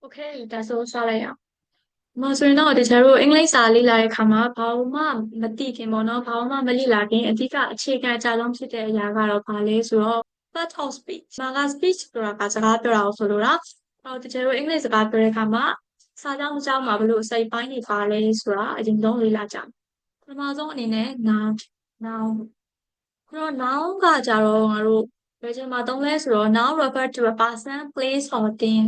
โอเคဒါဆိုစလိုက်အောင်မဆိုရင်တော့တခြားတို့အင်္ဂလိပ်စာလေ့လာတဲ့အခါမှာဘာမှမသိခင်ပေါ့နော်ဘာမှမလေ့လာခင်အဓိကအခြေခံအကြဆုံးဖြစ်တဲ့အရာကတော့ဘာလဲဆိုတော့ part of speech မာက speech ဆိုတာကစကားပြောတာကိုဆိုလိုတာအဲ့တော့တခြားတို့အင်္ဂလိပ်စကားပြောတဲ့အခါမှာစာကြောင်းအကြောင်းမှာဘလို့စိတ်ပိုင်းနေပါလဲဆိုတာအရင်ဆုံးလေ့လာကြမယ်ပထမဆုံးအနေနဲ့ noun noun အဲ့တော့ noun ကကြတော့ငါတို့ဘယ်ချိန်မှာသုံးလဲဆိုတော့ noun refer to a person place or thing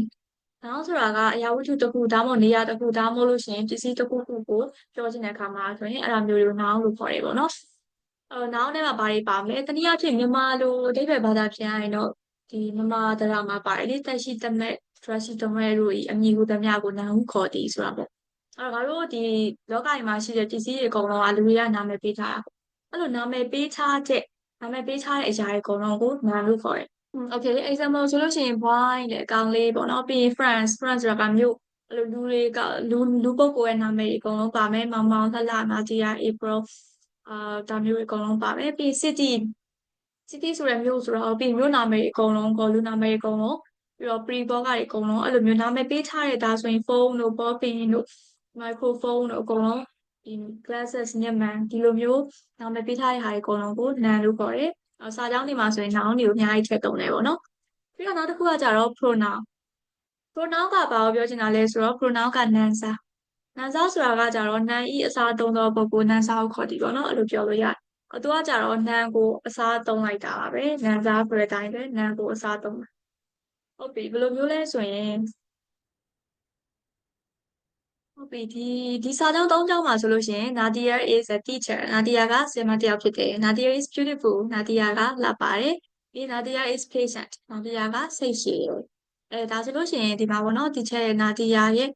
နောက်ဆိုတာကအရာဝတ္ထုတစ်ခုဒါမှမဟုတ်နေရာတစ်ခုဒါမှမဟုတ်လို့ရှိရင်ပစ္စည်းတစ်ခုခုကိုပြောချင်တဲ့အခါမှာဆိုရင်အဲ့ဒါမျိုးတွေကို noun လို့ခေါ်တယ်ပေါ့နော်။အဲ noun ထဲမှာဘာတွေပါမလဲ။တနည်းအားဖြင့်မြန်မာလိုအဓိပ္ပာယ်ဘာသာပြန်ရရင်တော့ဒီမြန်မာတရားမှာပါတယ်လေတက်ရှိတမဲ့ဒရရှိတမဲ့တို့ဤအမည်ကိုသမျှကို noun ခေါ်သည်ဆိုတာပေါ့။အဲ့တော့ငါတို့ဒီလောကကြီးမှာရှိတဲ့ပစ္စည်းတွေအကုန်လုံးကလူတွေကနာမည်ပေးထားတာပေါ့။အဲ့လိုနာမည်ပေးထားတဲ့နာမည်ပေးထားတဲ့အရာတွေအကုန်လုံးကို noun လို့ခေါ်တယ်။ Okay example ဆိုလို့ရှိရင် boy တဲ့အကောင်လေးပေါ့နော်ပြီးရင် friends friends ဆိုတာကမြို့အဲ့လိုလူတွေကလူလူပုဂ္ဂိုလ်ရဲ့နာမည်တွေအကုန်လုံးပါမယ်မောင်မောင်လှလှနာတီယာ April အာဒါမျိုးတွေအကုန်လုံးပါမယ်ပြီး city city ဆိုတဲ့မြို့ဆိုတော့ပြီးမြို့နာမည်တွေအကုန်လုံးကိုလူနာမည်တွေအကုန်လုံးပြီးတော့ pre ဘောကတွေအကုန်လုံးအဲ့လိုမျိုးနာမည်ပေးထားတဲ့ဒါဆိုရင် phone တို့ ball pin တို့ microphone တို့အကုန်လုံးဒီ glasses ညမှန်ဒီလိုမျိုးနာမည်ပေးထားတဲ့ဟာတွေအကုန်လုံးကို noun လို့ခေါ်တယ် စာကြောင်းတွေမှာဆိုရင် noun တွေကိုအများကြီးထည့်သုံးတယ်ပေါ့နော်ပြီးတော့နောက်တစ်ခုကကြတော့ pronoun pronoun ကဘာကိုပြောချင်တာလဲဆိုတော့ pronoun ကနာမ်စာနာမ်စာဆိုတာကကြတော့နာမ်ဤအစားသုံးသောပုဂ္ဂိုလ်နာမ်စာကိုခေါ်တည်ပေါ့နော်အဲ့လိုပြောလို့ရတယ်အတူကကြတော့နာမ်ကိုအစားသုံးလိုက်တာပါပဲနာမ်စာဆိုတဲ့အတိုင်းပဲနာမ်ကိုအစားသုံးတာဟုတ်ပြီဘယ်လိုမျိုးလဲဆိုရင် ဟုတ်ပြီဒီဒီစာကြောင်း၃ကြောင်းမှာဆိုလို့ရှိရင် Nadia is a teacher Nadia ကဆရာမတစ်ယောက်ဖြစ်တယ် Nadia is beautiful Nadia ကလှပါတယ်ပြီး Nadia is patient Nadia ကစိတ်ရှည်တယ်အဲဒါဆိုလို့ရှိရင်ဒီမှာပေါ့နော် teacher ရဲ့ Nadia ရဲ့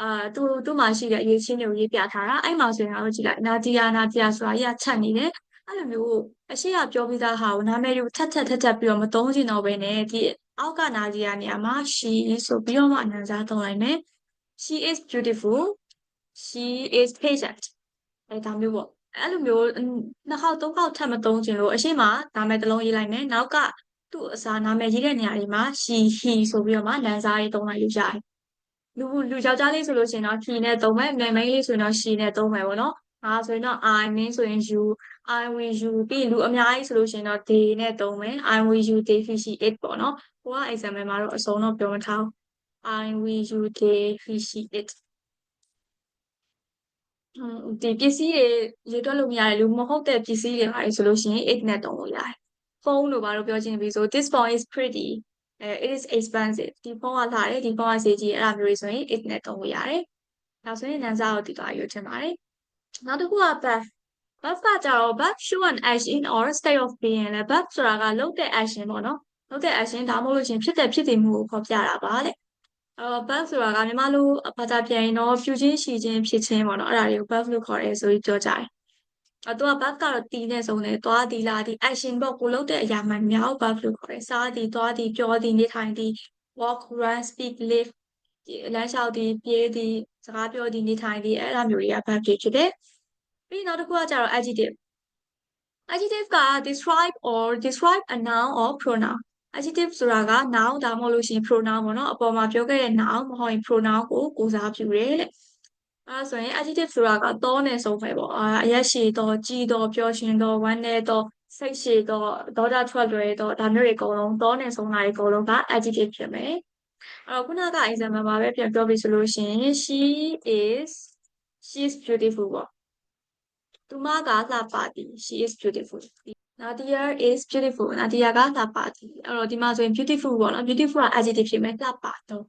အာသူသူ့မှာရှိတဲ့အရေးချင်းတွေကိုရေးပြထားတာအဲ့မှာဆိုရင်တော့ကြည့်လိုက် Nadia Nadia ဆိုတာကြီးကချက်နေတယ်အဲ့လိုမျိုးအရှိရပြောပြီးသားဟာကိုနာမည်တွေကိုထပ်ထပ်ထပ်ထပ်ပြီးတော့မသုံးချင်တော့ဘဲနဲ့ဒီအောက်က Nadia နေရာမှာ she ဆိုပြီးတော့မှအနံစားသုံးလိုက်မယ် she is beautiful she is patient အဲဒါမျိုးပေါ့အဲ့လိုမျိုးနှစ်ခေါက်သုံးခေါက်ထပ်မသုံးချင်လို့အရှိမနာမည်တစ်လုံးရေးလိုက်မယ်နောက်ကသူ့အစားနာမည်ရေးတဲ့နေရာတွေမှာ she he ဆိုပြီးတော့မှလမ်းစားရေးသုံးလိုက်လို့ရတယ်လူလူယောက်ျားလေးဆိုလို့ရှိရင်တော့ he နဲ့သုံးမယ်မိန်းမလေးဆိုရင်တော့ she နဲ့သုံးမယ်ပေါ့နော်ငါဆိုရင်တော့ I မင်းဆိုရင် you I will you ပြီးလူအများကြီးဆိုလို့ရှိရင်တော့ they နဲ့သုံးမယ် I will you they he she it ပေါ့နော်ဟိုက example မှာတော့အစုံတော့ပြောမထားဘူး I will you they he she it ဒီပစ္စည်းတွေရေတွက်လို့မရတယ်လူမဟုတ်တဲ့ပစ္စည်းတွေပါတယ်ဆိုလို့ရှိရင် it နဲ့တုံးလို့ရတယ်ဖုန်းလို့ဘာလို့ပြောချင်ပြီဆို this phone is pretty အဲ it is expensive ဒီဖုန်းကလာတယ်ဒီဖုန်းကဈေးကြီးအဲ့လိုမျိုးတွေဆိုရင် it နဲ့တုံးလို့ရတယ်ဒါဆိုရင်နန်းစားကိုတည်သွားရွေးချင်ပါတယ်နောက်တစ်ခုက verb verb ကကြတော့ verb show an action or state of being လဲ verb ဆိုတာကလုပ်တဲ့ action ပေါ့နော်လုပ်တဲ့ action ဒါမှမဟုတ်လို့ရှင်ဖြစ်တဲ့ဖြစ်တည်မှုကိုဖော်ပြတာပါတဲ့ အော် buff ဆိုတာကမြန်မာလိုဘာသာပြန်ရင်တော့ဖြူချင်းရှည်ချင်းဖြစ်ချင်းပေါ့နော်အဲ့ဒါတွေကို buff လို့ခေါ်တယ်ဆိုပြီးပြောကြတယ်။အတူက buff ကတော့တီးနဲ့ဆုံးတယ်သွားတီလာတီ action ပေါ့ကိုလုပ်တဲ့အရာမှန်များကို buff လို့ခေါ်တယ်။စားတီသွားတီပြောတီနေထိုင်တီ walk run speak live လမ်းလျှောက်တီပြေးတီစကားပြောတီနေထိုင်တီအဲ့ဒါမျိုးတွေက buff တွေဖြစ်တယ်။ပြီးနောက်တစ်ခုကကျတော့ adjective adjective က describe or describe a noun or pronoun adjective ဆိုတာက noun ဒါမှမဟုတ်လို့ရှိရင် pronoun ပေါ့နော်အပေါ်မှာပြောခဲ့တဲ့ noun မဟုတ်ရင် pronoun ကိုကိုစားပြုတယ်တဲ့အဲဆိုရင် adjective ဆိုတာကသောနဲ့ဆုံးပဲပေါ့အာအရက်ရှည်တော့ကြီးတော့ပျော်ရွှင်တော့ဝမ်းနည်းတော့စိတ်ရှည်တော့ဒေါသထွက်လွယ်တော့ဒါမျိုးတွေအကုန်လုံးသောနဲ့ဆုံးတာတွေအကုန်လုံးက adjective ဖြစ်မယ်အဲ့တော့ခုနက example မှာပဲပြန်ပြောပြီးဆိုလို့ရှိရင် she is she is beautiful ပေါ့သူမကလှပသည် she is beautiful Nadia is beautiful Nadia ကလှပသည်အဲ့တော့ဒီမှာဆိုရင် beautiful ပေါ့နော် beautiful က adjective ဖြစ်မယ်လှပတော့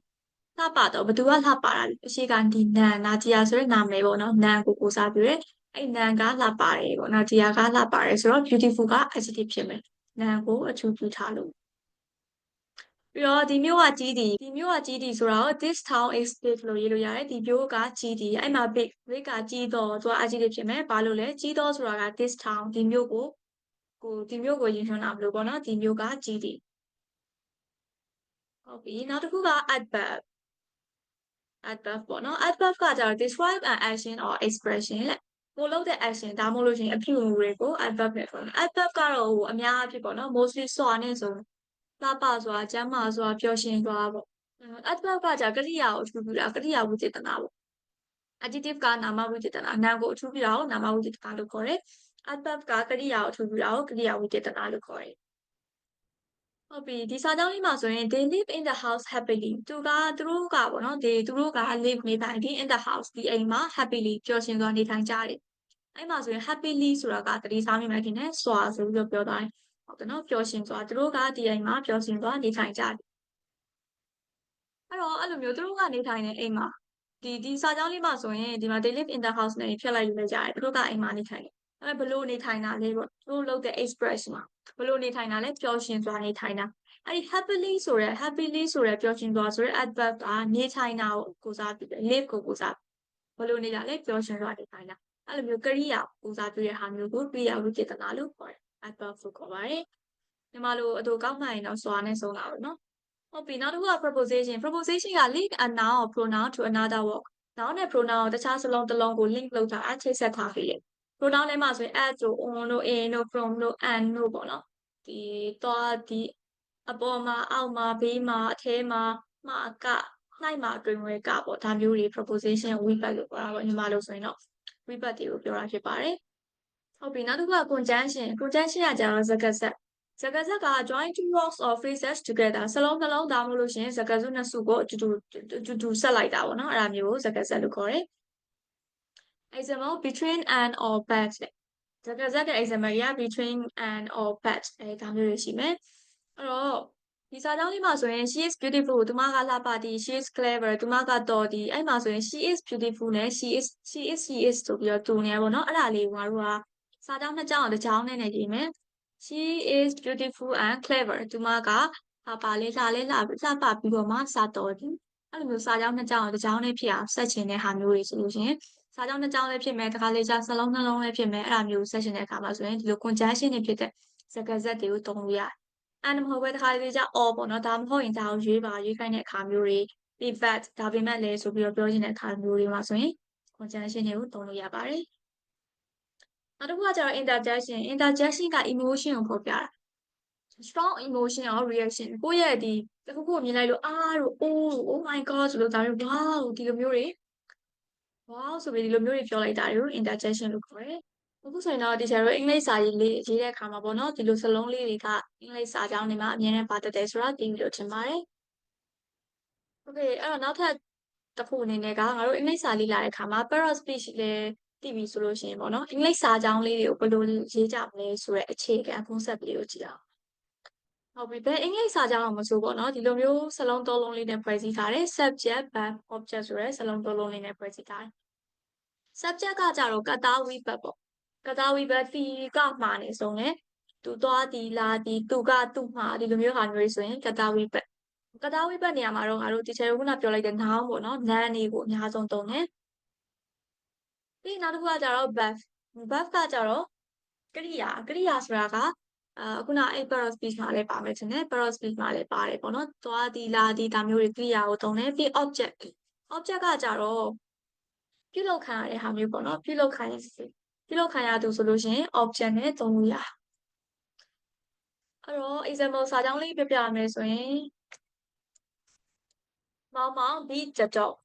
လှပတော့ဘယ်သူကလှပတာလဲအရှိကဒီနန် Nadia ဆိုတဲ့နာမည်ပေါ့နော်နန်ကိုကိုစားပြုတယ်အဲ့နန်ကလှပတယ်ပေါ့ Nadia ကလှပတယ်ဆိုတော့ beautiful က adjective ဖြစ်မယ်နန်ကိုအထူးပြုထားလို့ပြီးတော့ဒီမြို့ကကြီးတီဒီမြို့ကကြီးတီဆိုတော့ this town is big လို့ရေးလို့ရတယ်ဒီမြို့ကကြီးတီအဲ့မှာ big big ကကြီးတော့သူက adjective ဖြစ်မယ်ဘာလို့လဲကြီးတော့ဆိုတာက this town ဒီမြို့ကို ကိုဒီမျိုးကိုရင်ထွန်းတာမလို့ပေါ့နော်ဒီမျိုးကကြီးတယ်ဟုတ်ပြီနောက်တစ်ခုက adverb adverb ပေါ့နော် adverb ကကြတော့ describe an action or expression လေကိုလုပ်တဲ့ action ဒါမှမဟုတ်လို့ရှိရင်အပြုအမူတွေကို adverb နဲ့ခေါ်တယ် adverb ကတော့ဟိုအများအဖြစ်ပေါ့နော် mostly စွာနဲ့ဆိုလှပစွာကျမ်းမာစွာပျော်ရွှင်စွာပေါ့ adverb ကじゃကရိယာကိုအထူးပြုတာကရိယာဝိသေသနာပေါ့ adjective ကနာမဝိသေသနာနာမ်ကိုအထူးပြုတာကိုနာမဝိသေသနာလို့ခေါ်တယ် adverb ကကရိယာကိုအထူးပြုတာကိုကရိယာဝိသေသနာလို့ခေါ်တယ်ဟုတ်ပြီဒီစာကြောင်းလေးမှာဆိုရင် they live in the house happily သူကသူတို့ကပေါ့နော် they သူတို့က live နေထိုင်ပြီး in the house ဒီအိမ်မှာ happily ပျော်ရွှင်စွာနေထိုင်ကြတယ်အဲ့မှာဆိုရင် happily ဆိုတာကတတိစားမိမှခင်နဲ့စွာဆိုပြီးတော့ပြောသွားတယ်ဟုတ်တယ်နော်ပျော်ရွှင်စွာသူတို့ကဒီအိမ်မှာပျော်ရွှင်စွာနေထိုင်ကြတယ်အဲ့တော့အဲ့လိုမျိုးသူတို့ကနေထိုင်တဲ့အိမ်မှာဒီဒီစာကြောင်းလေးမှာဆိုရင်ဒီမှာ they live in the house နဲ့ဖြတ်လိုက်လို့လည်းရတယ်သူတို့ကအိမ်မှာနေထိုင်တယ် အဲ့ဘလို့နေထိုင်တာလဲပေါ့သူတို့လုပ်တဲ့ express မှာဘလို့နေထိုင်တာလဲပျော်ရွှင်စွာနေထိုင်တာအဲ့ဒီ happily ဆိုရဲ happily ဆိုရဲပျော်ရွှင်စွာဆိုရဲ adverb ကနေထိုင်တာကိုကိုစားပြုတယ် live ကိုကိုစားဘလို့နေတာလဲပျော်ရွှင်စွာနေထိုင်တာအဲ့လိုမျိုးကရိယာကိုစားပြုတဲ့ဟာမျိုးကိုကရိယာဝိသေသနာလို့ခေါ်တယ် adverb လို့ခေါ်ပါတယ်ဒီမှာလို့အတူကောက်မှရင်တော့စွာနဲ့ဆုံးတာပေါ့နော်ဟုတ်ပြီနောက်တစ်ခုက preposition preposition က link a noun or pronoun to another word noun နဲ့ pronoun ကိုတခြားစလုံးတစ်လုံးကို link လုပ်တာအချိတ်ဆက်ထားပြီလေ pronoun ထဲမှာဆိုရင် at တို့ on တို့ in တို့ from တို့ and တို့ပေါ့နော်ဒီသွားဒီအပေါ်မှာအောက်မှာဘေးမှာအထဲမှာမှာကနိုင်မှာတွင်ဝဲကပေါ့ဒါမျိုးတွေ preposition webet လို့ပြောတာပေါ့ညီမလို့ဆိုရင်တော့ webet တွေကိုပြောတာဖြစ်ပါတယ်ဟုတ်ပြီနောက်တစ်ခုက conjunction conjunction ကကျတော့စကားဆက်စကားဆက်က join two words or phrases together စလုံးနှလုံးသားမလို့ရှင်စကားစုနှစ်စုကိုအတူတူအတူတူဆက်လိုက်တာပေါ့နော်အဲ့ဒါမျိုးကိုစကားဆက်လို့ခေါ်တယ် example between and or but စကားဆက်က example ရ between and or but အဲဒါမျိုးတွေရှိမယ်အဲ့တော့ဒီစာကြောင်းလေးမှာဆိုရင် she is beautiful သူမကလှပသည် she is clever သူမကတော်သည်အဲ့မှာဆိုရင် she is beautiful နဲ့ she is she is she is ဆိုပြီးတော့တူနေရပါတော့အဲ့ဒါလေးကိုငါတို့ကစာကြောင်းနှစ်ကြောင်းတစ်ကြောင်းနဲ့နေကြည့်မယ် she is beautiful and clever သူမကဟာပါလေးလှလေးလှလှပပြီးတော့မှစာတော်သည် အဲ့လိုမျိုးစာကြောင်းနှစ်ကြောင်းတစ်ကြောင်းနဲ့ဖြစ်အောင်ဆက်ချင်တဲ့ဟာမျိုးတွေဆိုလို့ရှိရင်စာကြောင်းနှစ်ကြောင်းလည်းဖြစ်မယ်တခါလေကြာစလုံးနှလုံးလည်းဖြစ်မယ်အဲ့ဒါမျိုးဆက်ရှင်တဲ့အခါမှာဆိုရင်ဒီလို conjunction တွေဖြစ်တဲ့စကားဆက်တွေကိုသုံးလို့ရတယ်။အဲ့ဒါမဟုတ်ပဲတခါလေကြာ all ပေါ့နော်ဒါမဟုတ်ရင်ဒါကိုရွေးပါရွေးခိုင်းတဲ့အခါမျိုးတွေ be bad ဒါပေမဲ့လည်းဆိုပြီးတော့ပြောချင်တဲ့အခါမျိုးတွေမှာဆိုရင် conjunction တွေကိုသုံးလို့ရပါတယ်။နောက်တစ်ခုကကျတော့ interjection interjection က emotion ကိုဖော်ပြတာ strong emotion or reaction ကိုယ့်ရဲ့ဒီ တခုခုမြင်လိုက်လို့အာတို့ oh oh my god ဆိုလို့ဒါမျိုး wow ဒီလိုမျိုးတွေ wow ဆိုပြီးဒီလိုမျိုးတွေပြောလိုက်တာတွေကို interjection လို့ခေါ်တယ်အခုဆိုရင်တော့ teacher တို့အင်္ဂလိပ်စာရေးလေးရေးတဲ့အခါမှာပေါ့နော်ဒီလိုစလုံးလေးတွေကအင်္ဂလိပ်စာကြောင်းတွေမှာအမြဲတမ်းပါတတ်တယ်ဆိုတာသိပြီးတော့ထင်ပါတယ် okay အဲ့တော့နောက်ထပ်တစ်ခုအနေနဲ့ကငါတို့အင်္ဂလိပ်စာလေးလာတဲ့အခါမှာ parrot speech လည်းသိပြီဆိုလို့ရှိရင်ပေါ့နော်အင်္ဂလိပ်စာကြောင်းလေးတွေကိုဘယ်လိုရေးကြမလဲဆိုတဲ့အခြေခံ concept လေးကိုကြည့်အောင် ဟုတ်ပြီဘယ်အင်္ဂလိပ်စာကြောင်းအောင်မဆိုပေါ့နော်ဒီလိုမျိုးစလုံးသုံးလုံးလေးနဲ့ဖွဲ့စည်းထားတယ် subject verb object ဆိုတဲ့စလုံးသုံးလုံးလေးနဲ့ဖွဲ့စည်းထားတယ် subject ကကြတော့ကတာဝိဘတ်ပေါ့ကတာဝိဘတ်တီကမှာနေဆုံးတယ်သူသွားတီလာတီသူကသူ့မှာဒီလိုမျိုးဟာမျိုးဆိုရင်ကတာဝိဘတ်ကတာဝိဘတ်နေရာမှာတော့ငါတို့ teacher ကခုနပြောလိုက်တဲ့ noun ပေါ့နော် noun တွေကိုအများဆုံးသုံးတယ်ပြီးနောက်တစ်ခုကကြတော့ verb verb ကကြတော့ကရိယာကရိယာဆိုတာက အာခုနအဲ့ parrot speech မှာလည်းပါမယ်ထင်တယ် parrot speech မှာလည်းပါတယ်ပေါ့နော်သွားတီလာတီဒါမျိုးတွေကရိယာကိုသုံးတယ်ပြီး object object ကကြတော့ပြုလုပ်ခံရတဲ့ဟာမျိုးပေါ့နော်ပြုလုပ်ခံရပြုလုပ်ခံရသူဆိုလို့ရှိရင် object နဲ့သုံးလို့ရအဲ့တော့ example စာကြောင်းလေးပြပြမယ်ဆိုရင်မောင်မောင် beat ကြောက်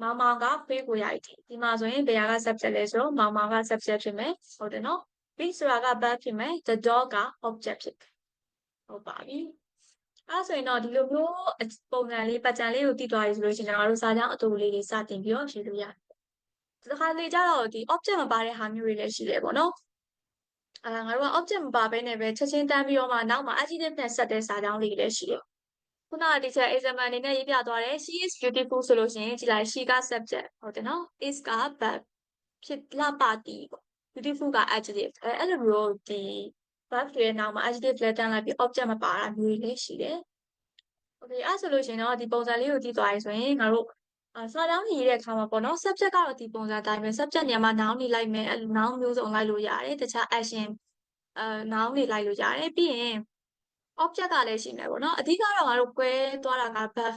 မောင်မောင်ကဖေးကိုရိုက်တယ်ဒီမှာဆိုရင်ဘယ်ဟာက subject လဲဆိုတော့မောင်မောင်က subject ဖြစ်မယ်ဟုတ်တယ်နော် beat ဆိုတာက verb ဖြစ်မယ် the dog က object ဖြစ်တယ်ဟုတ်ပါပြီအဲဆိုရင်တော့ဒီလိုမျိုးပုံစံလေးပတ်ကြံလေးကိုတည်သွားပြီဆိုလို့ရှိရင်ကျွန်တော်တို့စာကြောင်းအတူလေးတွေစတင်ပြီးတော့ရေးလို့ရတယ်ဒီတစ်ခါလေကြတော့ဒီ object မပါတဲ့ဟာမျိုးတွေလည်းရှိတယ်ပေါ့နော်အာငါတို့က object မပါဘဲနဲ့ပဲချက်ချင်းတန်းပြီးတော့မှနောက်မှာ adjective နဲ့ဆက်တဲ့စာကြောင်းလေးတွေလည်းရှိတယ်ခုနက teacher example အနေနဲ့ရေးပြသွားတယ် she is beautiful ဆိုလို့ရှိရင်ကြည်လိုက် she က subject ဟုတ်တယ်နော် is က verb ဖြစ်လှပတီပေါ့ beautiful က adjective အဲအဲ့လိုမျိုးဒီ verb တွေရဲ့နောက်မှာ adjective လဲတန်းလိုက်ပြီး object မပါတာမျိုးတွေလည်းရှိတယ် okay အဲ့ဆိုလို့ရှိရင်တော့ဒီပုံစံလေးကိုကြည့်သွားရင်ဆိုရင်ငါတို့အာစာတောင်းရေးတဲ့အခါမှာပေါ့နော် subject ကတော့ဒီပုံစံတိုင်းပဲ subject နေရာမှာ noun နေလိုက်မယ်အဲ noun မျိုးစုံလိုက်လို့ရတယ်တခြား action အဲ noun နေလိုက်လို့ရတယ်ပြီးရင် object ကလည်းရှိမယ်ပေါ့နော်အဓိကတော့ငါတို့꿰သွားတာက verb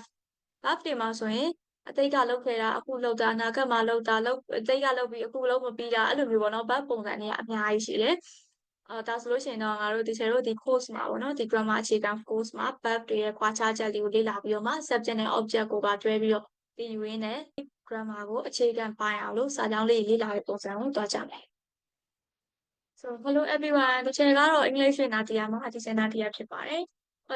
verb တွေမှာဆိုရင် အတိတ်ကလုပ်ခဲ့တာအခုလုပ်တာအနာဂတ်မှာလုပ်တာလုပ်အတိတ်ကလုပ်ပြီးအခုလုပ်မပြီးတာအဲ့လိုမျိုးပေါ့နော် verb ပုံစံတွေကအများကြီးရှိတယ်အာဒါဆိုလို့ရှိရင်တော့ငါတို့ဒီချေတို့ဒီ course မှာပေါ့နော်ဒီ grammar အခြေခံ course မှာ verb တွေရဲ့ခွာခြားချက်လေးကိုလေ့လာပြီးတော့မှ subject နဲ့ object ကိုပါတွဲပြီးတော့သင်ယူရင်းနဲ့ grammar ကိုအခြေခံပိုင်းအောင်လို့စာကြောင်းလေးလေ့လာတဲ့ပုံစံကိုတွားကြမယ် So hello everyone ဒီချေကတော့ English နာတီယာမှာဒီချေနာတီယာဖြစ်ပါတယ်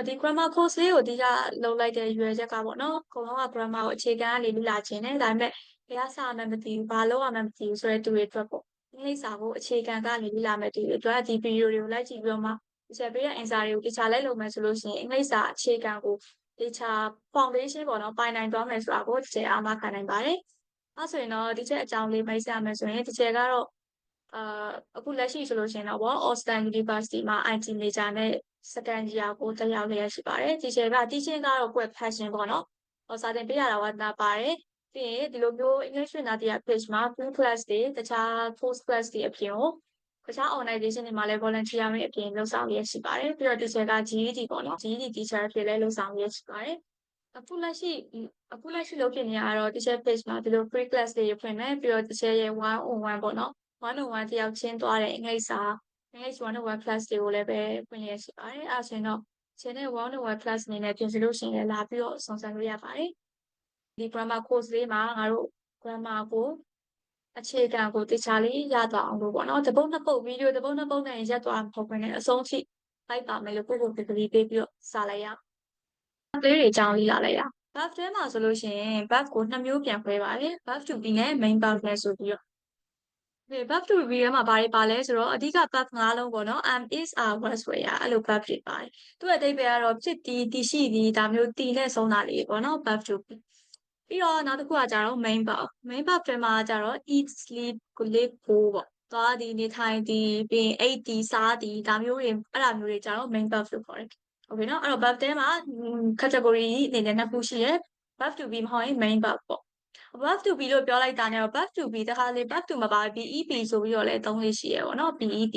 ဒီ grammar course လေးကိုအဓိကလုပ်လိုက်တဲ့ရွယ်ချက်ကပေါ့နော်အကုန်လုံးက grammar ကိုအခြေခံကနေလေ့လာခြင်းနဲ့ဒါပေမဲ့ဘယ်ကစာမှမသိဘူးဘာလို့မှမသိဘူးဆိုတဲ့သူတွေအတွက်ပေါ့အင်္ဂလိပ်စာကိုအခြေခံကနေလေ့လာမဲ့သူတွေအတွက်ဒီဗီဒီယိုတွေကိုလိုက်ကြည့်ပြီးတော့မှဒီချက်ပေးတဲ့ answer တွေကိုတခြားလိုက်လုပ်မယ်ဆိုလို့ရှိရင်အင်္ဂလိပ်စာအခြေခံကိုတခြား foundation ပေါ့နော်ပိုင်နိုင်သွားမယ်ဆိုတာကိုဒီချက်အားမခံနိုင်ပါတယ်အဲဆိုရင်တော့ဒီချက်အကြောင်းလေးမိတ်ဆက်မယ်ဆိုရင်ဒီချက်ကတော့အာအခုလက်ရှိဆိုလို့ရှိရင်တော့ပေါ့ Austin University မှာ IT major နဲ့ second year ကိုတက်ရောက်လျက်ရှိပါတယ်ဒီချက်က teaching ကတော့ web passion ပေါ့နော်ဟောစာသင်ပေးရတာဝါသနာပါတယ်ပြီးရင်ဒီလိုမျိုး English နာတီးရ page မှာ full class တွေတခြား post class တွေအပြင်ကိုတခြား organization တွေမှာလည်း volunteer ရမယ့်အပြင်လုပ်ဆောင်ရရှိပါတယ်ပြီးတော့ဒီချက်က GED ပေါ့နော် GED teacher ဖြစ်လဲလုပ်ဆောင်ရရှိပါတယ်အခုလက်ရှိအခုလက်ရှိလုပ်ဖြစ်နေရတော့ teacher page မှာဒီလို free class တွေဖွင့်မယ်ပြီးတော့ teacher ရဲ့1 on 1ပေါ့နော်1 on 1တယောက်ချင်းသွားတဲ့အင်္ဂလိပ်စာ English 1 on 1 class တွေကိုလည်းပဲဖွင့်ရရှိပါတယ်အဲဆိုရင်တော့ channel 1 on 1 class အနေနဲ့ပြင်ဆင်လို့ရှိရင်လည်းလာပြီးတော့စုံစမ်းလို့ရပါတယ်ဒီ grammar course လေးမှာငါတို့ grammar ကိုအခြေခံကိုတခြားလေးရသွားအောင်လို့ပေါ့နော်တပုတ်နှစ်ပုတ်ဗီဒီယိုတပုတ်နှစ်ပုတ်နဲ့ရက်သွားမှာပေါ့နဲ့အဆုံးထိလိုက်ပါမယ်လို့ကိုကိုကလေးပေးပြီးတော့စာလိုက်ရအောင်ကလေးတွေအကြောင်းလေးလာလိုက်ရအောင် verb ထဲမှာဆိုလို့ရှိရင် verb ကိုနှစ်မျိုးပြန်ခွဲပါတယ် verb to be နဲ့ main verb နဲ့ဆိုပြီးတော့ဒီ verb to be ထဲမှာဘာတွေပါလဲဆိုတော့အဓိက verb ၅လုံးပေါ့နော် am is are was ဆိုရအဲ့လို verb တွေပါတယ်သူ့အဓိပ္ပာယ်ကတော့ဖြစ်တည်တည်ရှိသည်ဒါမျိုးတည်နဲ့ဆုံးတာလေးပေါ့နော် verb to be ပြီးတော့နောက်တစ်ခုကကြတော့ main verb main verb ထဲမှာကြတော့ eat sleep live go ပေါ့သွားသည်နေထိုင်သည်ပြီးရင်အိတ်သည်စားသည်ဒါမျိုးတွေအဲ့ဒါမျိုးတွေကြတော့ main verb လို့ခေါ်တယ်။ Okay နော်အဲ့တော့ verb ထဲမှာ category အနေနဲ့နှစ်ခုရှိရယ် verb to be မဟုတ်ရင် main verb ပေါ့ verb to be လို့ပြောလိုက်တာနဲ့ verb to be တခါလေ verb to မပါ BEP ဆိုပြီးတော့လည်းသုံးလေးရှိရယ်ပေါ့နော် BEP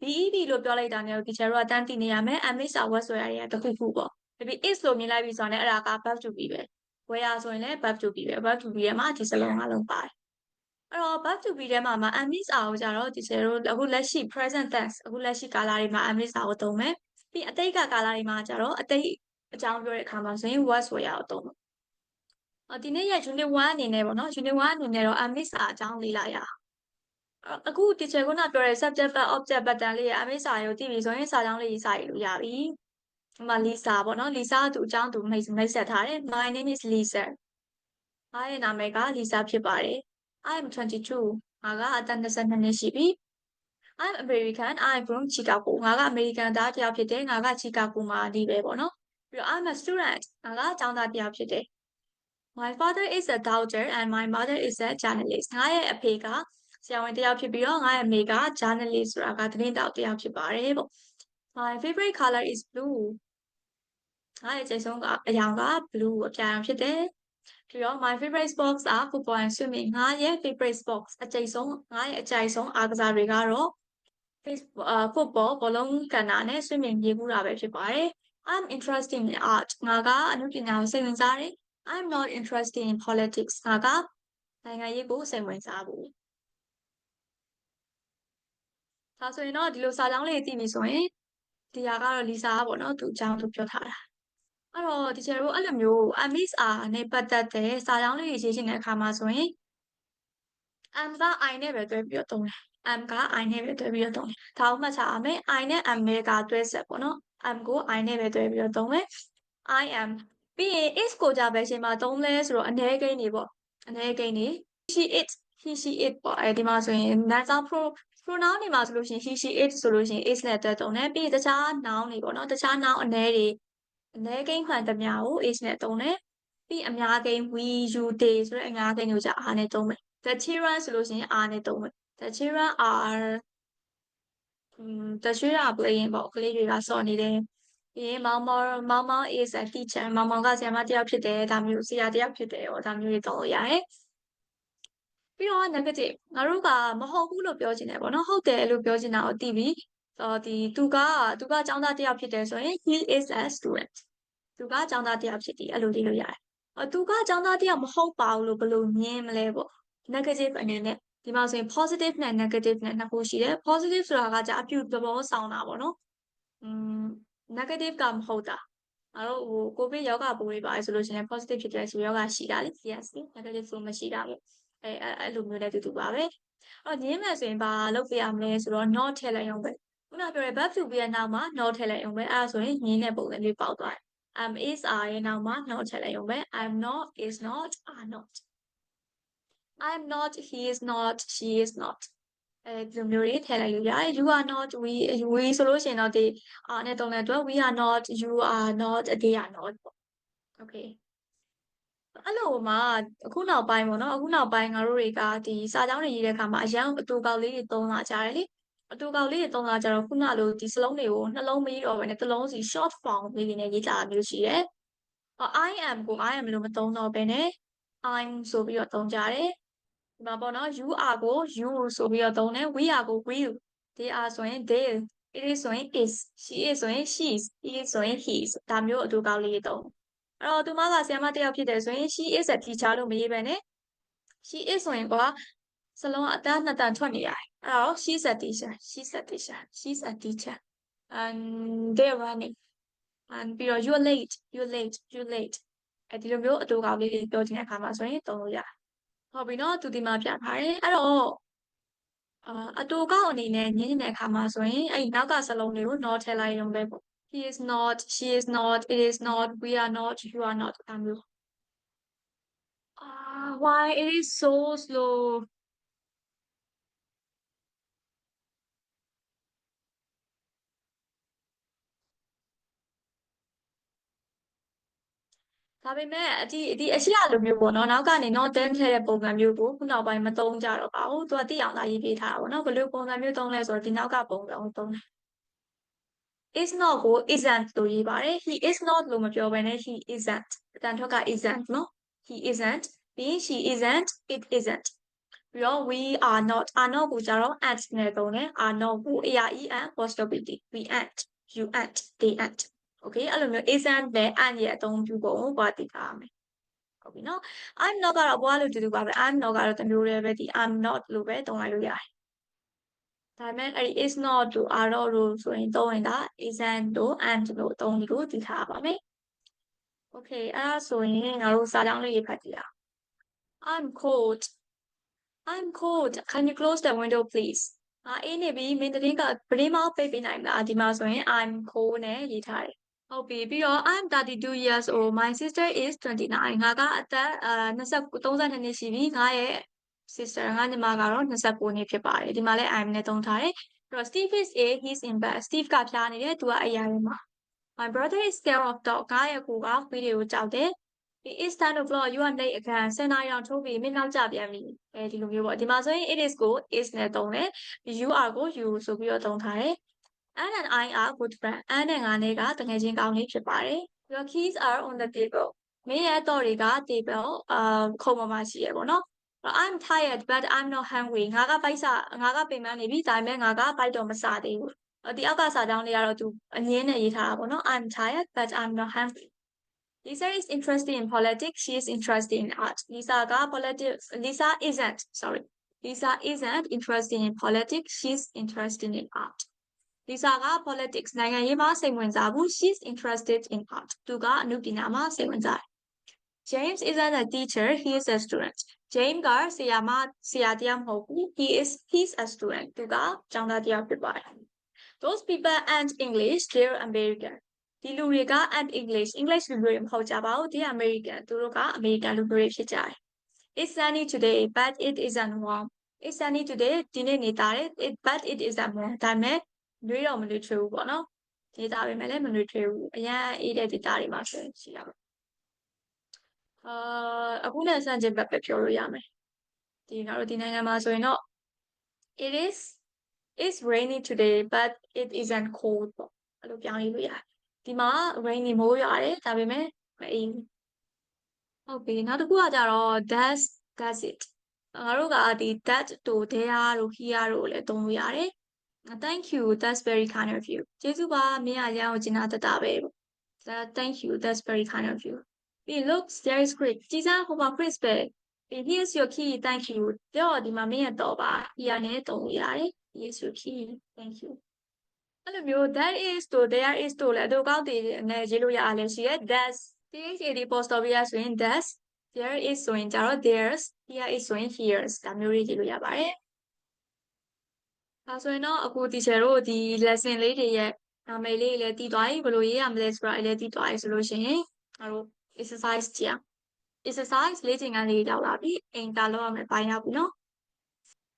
BEP လို့ပြောလိုက်တာနဲ့ဒီချာတို့ကတန်းတည်နေရမယ် MH word ဆိုရတဲ့တခုခုပေါ့။ maybe is လို့မြင်လိုက်ပြီဆိုတော့လည်းအဲ့ဒါက verb to be ပဲ။ where ဆိုရင်လည်း verb to be ပဲ verb to be ရဲ့မှာဒီစလုံးအလုံးပါတယ်။အဲ့တော့ verb to be ထဲမှာမှာ MH ကိုကြတော့ဒီချာတို့အခုလက်ရှိ present tense အခုလက်ရှိကာလတွေမှာ MH ကိုသုံးမယ်။ပြီးအတိတ်ကကာလတွေမှာကြတော့အတိတ်အကြောင်းပြောတဲ့အခါမှာဆိုရင် word ဆိုရအောင်သုံးမယ်။ ဒီနေ့ရဲ့ unit 1အနေနဲ့ပေါ့နော် unit 1အနေနဲ့တော့ MH အကြောင်းလေးလာရအောင်။အခု teacher ကပြောတဲ့ subject verb object pattern လေးရဲ့ MH စာကိုသိပြီဆိုရင်စာကြောင်းလေးစာရေးလို့ရပြီ။ဒီမှာ Lisa ပေါ့နော် Lisa ကသူအကြောင်းသူမိတ်မိတ်ဆက်ထားတယ် My name is Lisa ငါရဲ့နာမည်က Lisa ဖြစ်ပါတယ် I am 22ငါကအသက်22နှစ်ရှိပြီ I am American I am from Chicago ငါကအမေရိကန်သားတစ်ယောက်ဖြစ်တယ်ငါက Chicago မှာနေပဲပေါ့နော်ပြီးတော့ I am a student ငါကကျောင်းသားတစ်ယောက်ဖြစ်တယ် My father is a doctor and my mother is a journalist ငါရဲ့အဖေကဆရာဝန်တစ်ယောက်ဖြစ်ပြီးတော့ငါရဲ့အမေက journalist ဆိုတာကသတင်းတောက်တစ်ယောက်ဖြစ်ပါတယ်ပေါ့ My favorite color is blue ငါရဲ့စိတ်ဆုံးကအရောင်က blue အပြာရောင်ဖြစ်တယ်ပြီးတော့ my favorite sports are football and swimming ငါရဲ့ favorite sports အကြိမ်ဆုံးငါရဲ့အကြိမ်ဆုံးအားကစားတွေကတော့ football ဘောလုံးကန်တာနဲ့ swimming ရေကူးတာပဲဖြစ်ပါတယ် I'm interested in art ငါကအနုပညာကိုစိတ်ဝင်စားတယ် I'm not interested in politics ငါကနိုင်ငံရေးကိုစိတ်ဝင်စားဘူးဒါဆိုရင်တော့ဒီလိုစာကြောင်းလေးသိပြီဆိုရင်ဒီဟာကတော့လီစာပေါ့နော်သူအကြောင်းသူပြောထားတာအဲ့တော့ဒီကျတို့အဲ့လိုမျိုး MSR နဲ့ပတ်သက်တဲ့စာကြောင်းလေးရေးချင်တဲ့အခါမှာဆိုရင် M က I နဲ့ပဲတွဲပြီးတော့သုံးတယ် M က I နဲ့ပဲတွဲပြီးတော့သုံးတယ်ဒါအောင်မှတ်ချအောင်မယ် I နဲ့ M နဲ့ကတွဲဆက်ပေါ့နော် M ကို I နဲ့ပဲတွဲပြီးတော့သုံးမယ် I am ပြီးရင် is ကိုကြပဲရှင်မှာသုံးလဲဆိုတော့အနေကိန်းနေပေါ့အနေကိန်းနေ she it he she it ပေါ့အဲဒီမှာဆိုရင်နာမ်ဆောင် pro pronoun တွေမှာဆိုလို့ရှိရင် he she it ဆိုလို့ရှိရင် is နဲ့တွဲသုံးတယ်ပြီးရင်တခြား noun တွေပေါ့နော်တခြား noun အနေတွေအနေကိန်းမှန်သမျှကို is နဲ့သုံးတယ်ပြီးအများကိန်း we you they ဆိုတဲ့အများကိန်းကိုじゃ are နဲ့သုံးမယ် the children ဆိုလို့ရှိရင် are နဲ့သုံးမယ် the children are um the children are playing ပေါ့ကလေးတွေကစော်နေတယ် ပြီးရင်မောင်မောင်မောင်မောင် is a teacher မောင်မောင်ကဆရာမတစ်ယောက်ဖြစ်တယ်ဒါမျိုးဆရာတစ်ယောက်ဖြစ်တယ်ဟောဒါမျိုးတွေသုံးလို့ရတယ်ပြီးတော့ negative ငါတို့ကမဟုတ်ဘူးလို့ပြောချင်တယ်ပေါ့နော်ဟုတ်တယ်လို့ပြောချင်တာကိုသိပြီအော်ဒီသူကသူကကျောင်းသားတစ်ယောက်ဖြစ်တယ်ဆိုရင် he is a student သူကကျောင်းသားတစ်ယောက်ဖြစ်တယ်အဲ့လိုသိလို့ရတယ်အော်သူကကျောင်းသားတစ်ယောက်မဟုတ်ပါဘူးလို့ဘယ်လိုမြင်မလဲပေါ့ negative အနေနဲ့ဒီမှာဆိုရင် positive နဲ့ negative နဲ့နှစ်ခုရှိတယ် positive ဆိုတာကကြာအပြုသဘောဆောင်တာပေါ့နော်อืม negative ကမဟုတ်တာငါတို့ဟိုကိုဗစ်ယောဂပိုးတွေပါဆိုလို့ရှိရင် positive ဖြစ်တဲ့ဆိုယောဂရှိတာလေ yes negative ဆိုမရှိတာပဲအဲအဲ့လိုမျိုးနဲ့တူတူပါပဲအော်ညင်းမယ်ဆိုရင်ဘာလုပ်ပြရမလဲဆိုတော့ not ထည့်လိုက်အောင်ပဲခုနပြောတဲ့ verb to be ရဲ့နောက်မှာ not ထည့်လိုက်အောင်ပဲအဲ့ဒါဆိုရင်ညင်းတဲ့ပုံစံလေးပေါက်သွားတယ် am is are ရဲ့နောက်မှာ not ထည့်လိုက်အောင်ပဲ I'm not is not are not I'm not he is not she is not အဲဒီလိုမျိုးတွေထည့်လိုက်လို့ရတယ် you are not we we ဆိုလို့ရှိရင်တော့ဒီအာနဲ့တုံးတဲ့အတွက် we are not you are not they are not ပေါ့ okay အဲ့လိုမှအခုနောက်ပိုင်းပေါ့နော်အခုနောက်ပိုင်းငါတို့တွေကဒီစာကြောင်းတွေရေးတဲ့အခါမှာအရန်အတူကောက်လေးတွေသုံးလာကြတယ်လေအတူကောက်လေးတွေသုံးလာကြတော့ခုနလိုဒီစလုံးတွေကိုနှလုံးမရေးတော့ဘဲနဲ့တစ်လုံးစီ short form လေးတွေနဲ့ရေးကြတာမျိုးရှိတယ်။ I am ကို I am လို့မသုံးတော့ဘဲနဲ့ I'm ဆိုပြီးတော့သုံးကြတယ်။ ဒီမှာပေါ့နော် you are ကို you ဆိုပြီးတော့သုံးတယ် we are ကို we they are ဆိုရင် they it is ဆိုရင် is she is ဆိုရင် she's he is ဆိုရင် he's ဒါမျိုးအတူကောက်လေးတွေသုံးအဲ့တော့သူမကဆရာမတစ်ယောက်ဖြစ်တယ်ဆိုရင် she is a teacher လို့မရေးဘဲနဲ့ she is ဆိုရင်ကွာစလုံးအတန်းနှစ်တန်းထွက်နေရတယ်အဲ့တော့ she's a teacher she's a teacher she's a teacher and they're running and ပြီးတော့ you're late you're late you're late အဲဒီလိုမျိုးအတူကောက်လေးတွေပြောချင်တဲ့အခါမှာဆိုရင်သုံးလို့ရတယ် ဟုတ်ပြီနော်သူဒီမှာပြထားတယ်အဲ့တော့အာအတူကောက်အနေနဲ့ညင်းနေတဲ့အခါမှာဆိုရင်အဲ့နောက်ကစလုံးတွေကို not ထည့်လိုက်ရုံပဲပေါ့ he is not she is not it is not we are not you are not အဲ့မျိုးအာ why it is so slow ဒါပေမဲ့ဒီဒီအရှိရလိုမျိုးပေါ့နော်နောက်ကနေတော့တန်းထဲတဲ့ပုံစံမျိုးကိုခုနောက်ပိုင်းမသုံးကြတော့ပါဘူးသူကတိအောင်သာရေးပေးထားတာပေါ့နော်ဘယ်လိုပုံစံမျိုးသုံးလဲဆိုတော့ဒီနောက်ကပုံစံကိုသုံးတယ် is not ကို isn't လို့ရေးပါတယ် he is not လို့မပြောဘဲနဲ့ he isn't အတန်ထွက်က isn't နော် he isn't ပြီး she isn't it isn't ပြီးတော့ we are not are not ကိုကြတော့ at နဲ့သုံးတယ် are not ကို a r e n apostrophe we aren't you aren't they aren't okay အဲ့လိုမျိုး isn't နဲ့ and ရဲ့အသုံးပြုပုံကိုဘာသိထားရမယ်ဟုတ်ပြီနော် I'm not ကတော့ဘွားလို့တူတူပါပဲ I'm not ကတော့တမျိုးတည်းပဲဒီ I'm not လို့ပဲသုံးလိုက်လို့ရတယ်ဒါပေမဲ့အဲ့ဒီ is not တို့ are not တို့ဆိုရင်သုံးရင်ဒါ isn't တို့ and တို့အသုံးတွေကိုသိထားပါမယ် okay အဲ့ဒါဆိုရင်ငါတို့စာကြောင်းလေးရေးဖတ်ကြည့်အောင် I'm cold I'm cold can you close the window please အာအေးနေပြီမင်းတရင်ကပရင်းမောက်ပိတ်ပေးနိုင်မလားဒီမှာဆိုရင် I'm cold နဲ့ရေးထားတယ် ဟုတ်ပြီပြီးတော့ I'm 32 years old my sister is 29ငါကအသက်အာ29 32နှစ်ရှိပြီငါရဲ့ sister ငါညီမကတော့29နှစ်ဖြစ်ပါတယ်ဒီမှာလည်း I'm နဲ့သုံးထားတယ်ပြီးတော့ Steve is a he's in bed Steve ကဖျားနေတယ်သူကအရာထဲမှာ my brother is scared of dog ငါရဲ့ကိုကခွေးတွေကိုကြောက်တယ် it is 10 o'clock you are late အခန်း10နာရီအောင်ထိုးပြီးမင်းနောက်ကျပြန်ပြီအဲဒီလိုမျိုးပေါ့ဒီမှာဆိုရင် it is ကို is နဲ့သုံးတယ် you are ကို you ဆိုပြီးတော့သုံးထားတယ် Anne and I are good friends. Anne နဲ့ငါနဲ့ကတကယ်ချင်းကောင်းလေးဖြစ်ပါတယ်။ Your keys are on the table. မင်းရဲ့တော့တွေက table အာခုံပေါ်မှာရှိရပေါ့နော်။ I'm tired but I'm not hungry. ငါကပိုက်စားငါကပင်ပန်းနေပြီဒါပေမဲ့ငါကပိုက်တော့မစားသေးဘူး။ဒီအောက်ကစာကြောင်းလေးကတော့သူအငင်းနဲ့ရေးထားတာပေါ့နော်။ I'm tired but I'm not hungry. Lisa is interested in politics. She is interested in art. Lisa က politics Lisa isn't sorry. Lisa isn't interested in politics. She's interested in art. Lisa က politics နိုင်ငံရေးမှာစိတ်ဝင်စားဘူး she's interested in art သူကအနုပညာမှာစိတ်ဝင်စားတယ် James isn't a teacher he is a student James ကဆရာမဆရာတရားမဟုတ်ဘူး he is he's a student သူကကျောင်းသားတရားဖြစ်ပါတယ် Those people and English they're American ဒီလူတွေက and English English လူတွေမဟုတ်ကြပါဘူးဒီ American သူတို့က American လူတွေဖြစ်ကြတယ် It's sunny today but it isn't warm It's sunny today ဒီနေ့နေသားတယ် but it isn't warm ဒါပေမဲ့ နွေးတော့မနွေးထွေးဘူးပေါ့နော်ဒေတာပဲမဲ့လည်းမနွေးထွေးဘူးအရင်အေးတဲ့ဒေတာတွေမှာဆိုရင်ရှိရပါအာအခုနဲ့ဆန့်ကျင်ဘက်ပဲပြောလို့ရမယ်ဒီငါတို့ဒီနိုင်ငံမှာဆိုရင်တော့ it is it's rainy today but it isn't cold ပေါ့အဲ့လိုပြောင်းရေးလို့ရတယ်ဒီမှာ rainy မိုးရတယ်ဒါပေမဲ့မအေးဘူးဟုတ်ပြီနောက်တစ်ခုကကြတော့ that's that's it ငါတို့ကဒီ that တို့ there တို့ here တို့လည်းသုံးလို့ရတယ် Thank you that's very kind of you ကျေးဇူးပါမင်းအရန်ကိုကျင်နာတတ်တာပဲပေါ့ Thank you that's very kind of you ပြီး looks there is great ကြည်စမ်းဟိုမှာ Chris ပဲ here's your key thank you ပြောတော့ဒီမှာမင်းရဲ့တော့ပါ here နဲ့တုံးလို့ရတယ် here's your key thank you အဲ့လိုမျိုး that is တို့ there is တို့လည်းအတူကောက်တည်နဲ့ရေးလို့ရအောင်လည်းရှိရဲ that's THAD apostrophe ရဆိုရင် that's there is ဆိုရင်ကြတော့ there's here is ဆိုရင် here's ဒါမျိုးတွေရေးလို့ရပါတယ် ဒါဆိုရင်တော့အခု teacher တို့ဒီ lesson လေးတွေရဲ့နာမည်လေးလည်းတည်သွားပြီဘယ်လိုရေးရမလဲဆိုတာလည်းတည်သွားပြီဆိုလို့ရှိရင်ငါတို့ exercise ကြည့်အောင် exercise လေ့ကျင့်ခန်းလေးရောက်လာပြီအိမ်တာလောက်ရမယ်ပိုင်းရောက်ပြီနော်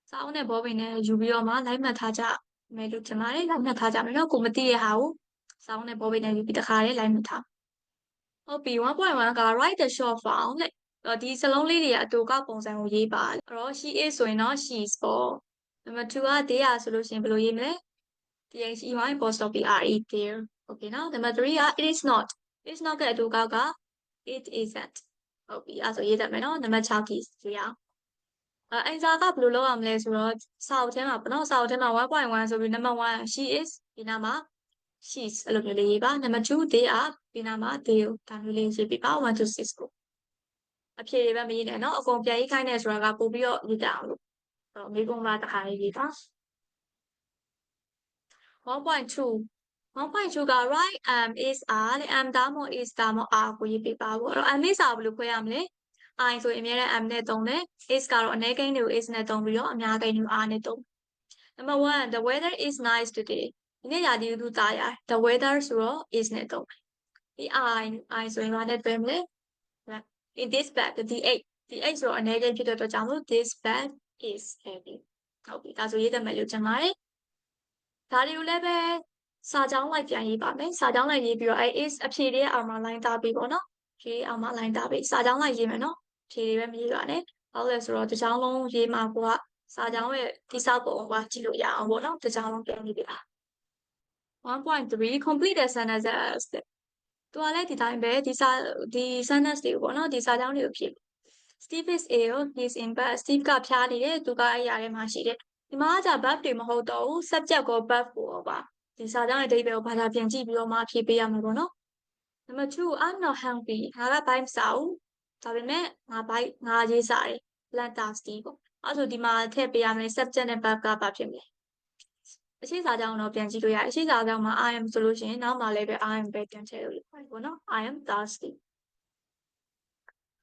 စာအုပ်နဲ့ဘောပင်နဲ့ယူပြီးတော့မှ live မှတ်ထားကြမယ်လို့ထင်ပါတယ် live မှတ်ထားကြမယ်နော်ကိုမသိတဲ့ဟာကိုစာအုပ်နဲ့ဘောပင်နဲ့ယူပြီးတခါလေး live မှတ်ထားဟုတ်ပြီ1.1က write the short form တဲ့တော့ဒီစလုံးလေးတွေကအတူကောက်ပုံစံကိုရေးပါအဲ့တော့ she is ဆိုရင်တော့ she is ပေါ့ number 2က they are ဆိုလို့ရှိရင်ဘယ်လိုရေးမလဲ T H E Y apostrophe R E there okay နော် number 3က it is not it is not ကအတူကောက်က it isn't ဟုတ်ပြီအဲ့ဆိုရေးတတ်မယ်နော်နံပါတ်6 keys ကြည့်ရအောင်အဲအင်စာကဘယ်လိုလုပ်ရမလဲဆိုတော့စာအုပ်ထဲမှာပေါ့နော်စာအုပ်ထဲမှာ1.1ဆိုပြီးနံပါတ်1 she is ဒီနားမှာ she's အဲ့လိုမျိုးလေးရေးပါနံပါတ်2 they are ဒီနားမှာ they ဒါမျိုးလေးရေးပြပါ1 2 6ကိုအဖြေတွေပဲမရေးနဲ့နော်အကုန်ပြန်ရေးခိုင်းနေဆိုတာကပို့ပြီးတော့ရေးကြအောင်လို့ အဲ့တော့မိကုံးမှာတစ်ခါရေးရေးပါ1.2 1.2က right am is are တဲ့ am ဒါမှမဟုတ် is ဒါမှမဟုတ် are ကိုရေးပြပါပေါ့အဲ့တော့ am is are ဘယ်လိုခွဲရမလဲ i ဆိုရင်အများနဲ့ am နဲ့သုံးတယ် is ကတော့အနည်းကိန်းတွေကို is နဲ့သုံးပြီးတော့အများကိန်းတွေကို are နဲ့သုံး number 1 the weather is nice today ဒီနေ့ရာသီဥတုသားရ the weather ဆိုတော့ is နဲ့သုံးတယ်ဒီ i i ဆိုရင်ဘာနဲ့တွဲမလဲ in this bag the 8 the 8ဆိုတော့အနည်းကိန်းဖြစ်တဲ့အတွက်ကြောင့်မို့ this bag is heavy ဟုတ်ပြီဒါဆိုရေးတတ်မယ်လို့ကျွန်ပါတယ်ဒါတွေကိုလည်းပဲစာကြောင်းလိုက်ပြန်ရေးပါမယ်စာကြောင်းလိုက်ရေးပြီးတော့အဲ is အဖြေတွေအောက်မှာ line သားပြီးပေါ့နော်ဖြေအောက်မှာ line သားပြီးစာကြောင်းလိုက်ရေးမယ်နော်ဖြေတွေပဲမရေးပါနဲ့ဘာလို့လဲဆိုတော့တစ်ကြောင်းလုံးရေးမှာကိုကစာကြောင်းရဲ့တိဆောက်ပုံကကြည့်လို့ရအောင်ပေါ့နော်တစ်ကြောင်းလုံးပြန်ရေးပြပါ1.3 complete the sentences သူကလည်းဒီတိုင်းပဲဒီစာဒီ sentence တွေကိုပေါ့နော်ဒီစာကြောင်းတွေကိုဖြည့် Steve is ill he's in bed Steve ကဖျားနေတယ်သူကအဲ့ရထဲမှာရှိတယ်ဒီမှာကじゃ verb တွေမဟုတ်တော့ဘူး subject ကို verb ကိုပါဒီစာကြောင်းရဲ့အဓိပ္ပာယ်ကိုဘာသာပြန်ကြည့်ပြီးတော့မှဖြေပေးရမှာပေါ့နော်နံပါတ်2 I'm not hungry ငါကဘိုင်းမစားဘူးဒါပေမဲ့ငါဘိုင်းငါရေးစားတယ် plant thirsty ပေါ့အဲ့ဆိုဒီမှာထည့်ပေးရမယ် subject နဲ့ verb ကဘာဖြစ်မလဲအရှိစာကြောင်းတော့ပြန်ကြည့်လို့ရတယ်အရှိစာကြောင်းမှာ I am ဆိုလို့ရှိရင်နောက်မှာလည်းပဲ I am ပဲပြန်ထည့်လို့ရတယ်ပေါ့နော် I am thirsty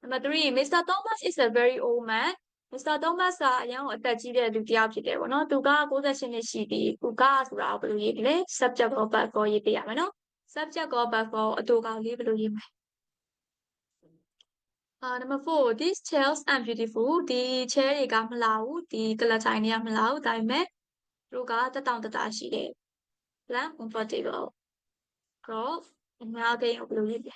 Number 3 Mr. Thomas is a very old man Mr. Thomas ကအရင်ကအသက်ကြီးတဲ့လူတစ်ယောက်ဖြစ်တယ်ပေါ့နော်သူက68နှစ်ရှိပြီသူကဆိုတာဘယ်လိုရေးမလဲ subject of verb ကိုရေးပြရမယ်နော် subject of verb ကိုအတူကောင်လေးဘယ်လိုရေးမလဲအာ number 4 these chairs are beautiful ဒီ chair တွေကမလာဘူးဒီကလထိုင်တွေကမလာဘူးဒါပေမဲ့သူကတက်တောင်တတရှိတယ် plan comfortable တော့အများကြီးဘယ်လိုရေးပြ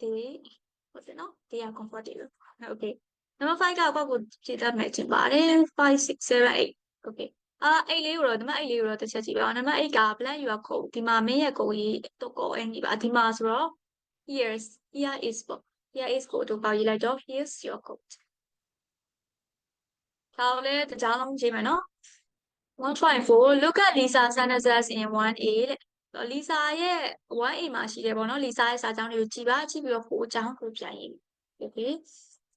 ဒီ ဟုတ်တယ်နော် they are comfortable okay number 5ကကောက်ကိုဖြည့်တတ်မယ်ထင်ပါတယ်5 6 7 8 okay အာအဲ့လေးကိုတော့ဒီမှာအဲ့လေးကိုတော့တစ်ချက်ကြည့်ပါအောင်နံပါတ်8က plan your code ဒီမှာမင်းရဲ့ကိုကြီးတော့ကိုအင်းကြီးပါဒီမှာဆိုတော့ here's here is ပေါ့ here is ကိုတော့ပေါရေးလိုက်တော့ here's your code ဒါလည်းတကြားလုံးကြည့်မယ်နော်1.4 look at Lisa sentences in 1A တဲ့ Lisa ရဲ့ 1A မှာရှိတယ်ပေါ့နော် Lisa ရဲ့စာကြောင်းတွေကိုကြည်ပါကြည့်ပြီးတော့ကိုအကြောင်းကိုပြန်ရေး okay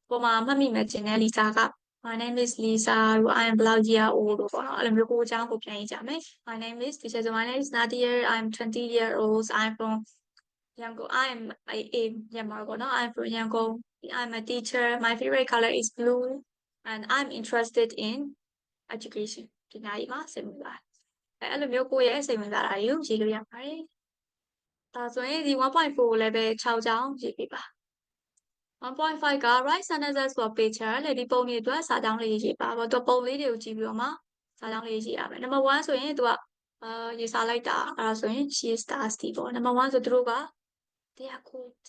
ပုံမှာမှတ်မိမယ်ခြင်းနဲ့ Lisa က My name is Lisa လို့ I am ဘလောက် year old လို့ပေါ့နော်အဲ့လိုမျိုးကိုအကြောင်းကိုပြန်ရေးကြမယ် My name is teacher so my name is Nadia I'm 20 year old I'm from Yangon I'm a Myanmar ပေါ့နော် I'm from Yangon I'm a teacher my favorite color is blue and I'm interested in education ဒီနားကြီးမှာစိတ်ဝင်စား အဲအဲ့လိုမျိုးကိုယ့်ရဲ့စိတ်ဝင်စားတာတွေကိုရေးလို့ရပါတယ်ဒါဆိုရင်ဒီ1.4ကိုလည်းပဲ6ချောင်းရေးပြပါ1.5က right sentences for picture လေဒီပုံတွေအတွက်စာကြောင်းလေးရေးပါပေါ့သူပုံလေးတွေကိုကြည့်ပြီးတော့မှစာကြောင်းလေးရေးရမယ် number 1ဆိုရင်သူကအာရေးစားလိုက်တာအဲ့ဒါဆိုရင် she is thirsty ပေါ့ number 1ဆိုသူတို့က they are cold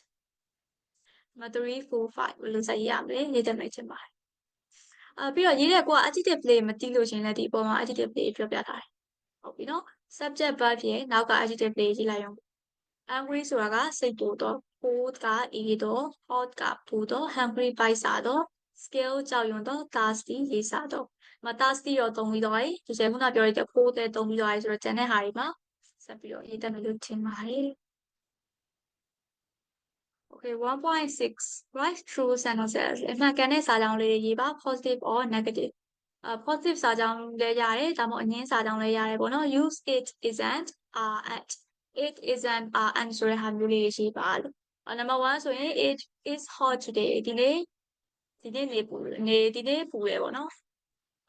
number 3 4 5ဘယ်လိုစရေးရမလဲရေးတယ်မယ်ချင်ပါတယ်အာပြီးတော့ရေးတဲ့ကိုက adjective play မသိလို့ရှင်လည်းဒီအပေါ်မှာ adjective play ပြောပြထားတယ် ဟုတ်ပြီနော် subject verb ရဲ့နောက်က adjective play ရေးလိုက်အောင် angry ဆိုတာကစိတ်တူတော့ cold ကအေးတော့ hot ကပူတော့ hungry ပိုက်စားတော့ skill ကြောက်ရွံ့တော့ thirsty ရေးစားတော့မ thirsty တော့သုံးပြီးတော့ဒီစဲခုနပြောရတဲ့ cold တဲ့သုံးပြီးတော့ဆိုတော့ကျန်တဲ့ဟာတွေမှာဆက်ပြီးတော့ရေးတတ်မယ်လို့ထင်ပါတယ် Okay 1.6 write true sentences အမှန်ကန်တဲ့စာကြောင်းလေးတွေရေးပါ positive or negative အာ positive စာကြောင်းလည်းရတယ်ဒါမှမဟုတ်အငြင်းစာကြောင်းလည်းရတယ်ပေါ့နော် use it isn't are at it isn't are and ဆိုတဲ့ဟာမျိုးလေးတွေရေးပါလို့အာ number 1ဆိုရင် it is hot today ဒီနေ့ဒီနေ့နေပူနေဒီနေ့ပူတယ်ပေါ့နော်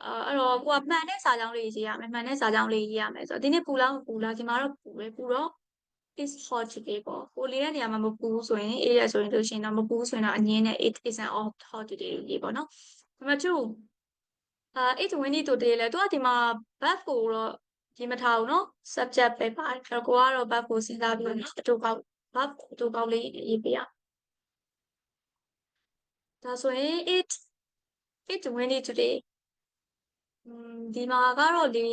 အာအဲ့တော့ကိုကမှန်တဲ့စာကြောင်းလေးရေးရမယ်မှန်တဲ့စာကြောင်းလေးရေးရမယ်ဆိုတော့ဒီနေ့ပူလားမပူလားဒီမှာတော့ပူပဲပူတော့ is hot today ပေါ့ကိုလေးတဲ့နေရာမှာမပူဘူးဆိုရင် it ရဆိုရင်လို့ရှိရင်တော့မပူဘူးဆိုရင်တော့အငင်းနဲ့ it isn't all hot today လို့ရေးပေါ့နော် number 2 အာ it windy today လဲသူကဒီမှာ verb ကိုတော့ဒီမထားဘူးเนาะ subject ပဲပါတယ်အဲ့တော့ကိုကတော့ verb ကိုစဉ်းစားပြီးတော့အတူကောက် verb အတူကောက်လေးရေးပြရဒါဆိုရင် it it windy today อืมဒီမှာကတော့လေ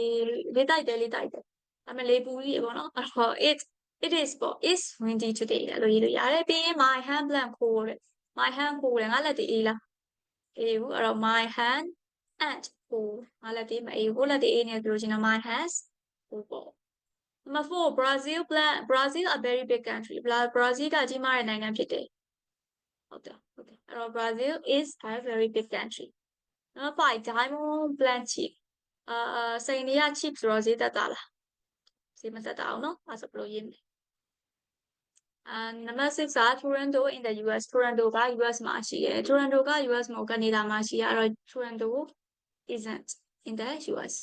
လေးတိုက်တယ်လေးတိုက်တယ်ဒါပေမဲ့လေပူကြီးပေါ့နော်အဲ့တော့ it it is ပေါ့ is windy today အဲ့လိုရေးလို့ရတယ်ပြီးရင် my hand blank ခိုးတယ် my hand ခိုးတယ်ငါလက်တည်းအေးလားအေးဘူးအဲ့တော့ my hand and ခိုးငါလက်တည်းမအေးဘူးလက်တည်းအေးနေဆိုလို့ရှိရင် my hands ခိုးပေါ့ Number 4 Brazil plan Brazil a very big country Brazil ကကြီးမားတဲ့နိုင်ငံဖြစ်တယ်ဟုတ်တယ်ဟုတ်တယ်အဲ့တော့ Brazil is a very big country Number 5 diamond plant cheap အာစိန်တွေက cheap ဆိုတော့ဈေးသက်သာလားဈေးမသက်သာအောင်နော်အဲ့ဆိုဘယ်လိုရေးမလဲ and number 6က Toronto in the US Toronto က US မှာရှိတယ် Toronto က US မှာကနေဒါမှာရှိရအဲ့တော့ Toronto isn't in the US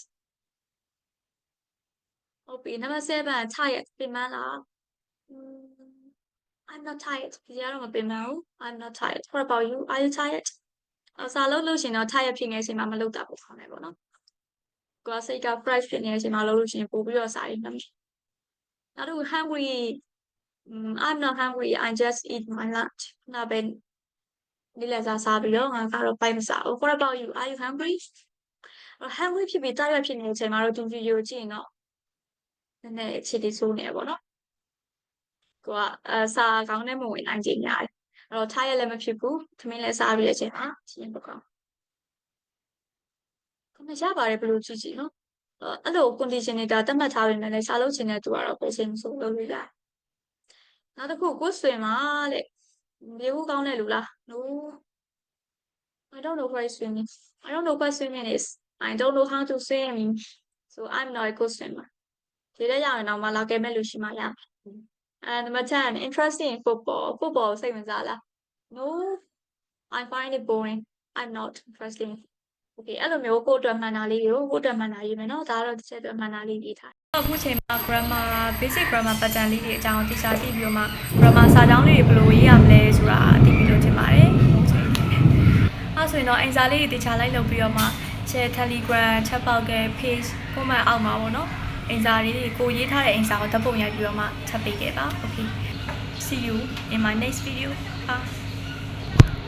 ဟုတ်ပြီ number 7 tired ပြင်မလား Mm, I'm not tired ဒီကတော့မပြင်မဘူး I'm not tired what about you are you tired အစာလုံးလို့ရှရင်တော့ tired ဖြစ်နေတဲ့အချိန်မှာမလုပ်တာပိုကောင်းတယ်ပေါ့နော်ကိုယ်ကစိတ်က fresh ဖြစ်နေတဲ့အချိန်မှာလုပ်လို့ရှရင်ပို့ပြီးတော့စာရေးမှတ်မယ်နောက်တစ်ခု hungry Mm, I'm not hungry. I just eat my lunch. နာပဲဒီလက်စားစားပြီးတော့ငါကတော့ပိုက်မစားဘူး What about you? Are you hungry? အဲ့ hungry ဖြစ်ပြီးတိုက်ရဖြစ်နေတဲ့အချိန်မှာတော့သူဗီဒီယိုကြည့်ရင်တော့နည်းနည်းအခြေတီဆိုးနေရပေါ့နော်ကိုကအစားကောင်းနဲ့မဝင်နိုင်ကြညာတယ်အဲ့တော့ထားရလည်းမဖြစ်ဘူးသမင်းလည်းစားပြီးတဲ့အချိန်မှာရှင်းပကောင်းခမရပါတယ်ဘယ်လိုကြည့်ကြည့်နော်အဲ့လို condition တွေဒါတတ်မှတ်ထားပေမဲ့လည်းစားလို့ချင်တဲ့သူကတော့ပဲရှင်းဆိုလုပ်လို့ရတယ်နောက်တစ်ခုကိုဆွေမှာတဲ့မြေဘူးကောင်းတဲ့လူလား no I don't know why swimming I don't know what swimming is I don't know how to swim so I'm not a good swimmer ဒီတဲ့ရရင်တော့မလာခဲ့မဲ့လူရှိမှရမယ် and number 10 interesting in football football စိတ်ဝင်စားလား no I find it boring I'm not interested okay အဲ့လိုမျိုးကိုယ့်အတွက်မှန်တာလေးကိုကိုယ့်အတွက်မှန်တာရေးမယ်နော်ဒါကတော့တစ်ချက်အတွက်မှန်တာလေးရေးထားအခုချိန်မှာ grammar basic grammar pattern လေးတွေအကြောင်းသိစားသိပြီးတော့မှ grammar စာကြောင်းလေးတွေဘယ်လိုရေးရမလဲဆိုတာသိပြီးလို့ထင်ပါတယ်။အဲဆိုရင်တော့အင်စာလေးတွေတခြားလိုက်လုပ်ပြီးတော့မှ share Telegram chat box က page comment အောက်မှာပေါ့နော်။အင်စာလေးတွေကိုရေးထားတဲ့အင်စာကိုဓာတ်ပုံရိုက်ပြီးတော့မှထပ်ပေးခဲ့ပါ။ Okay. See you in my next video. Bye.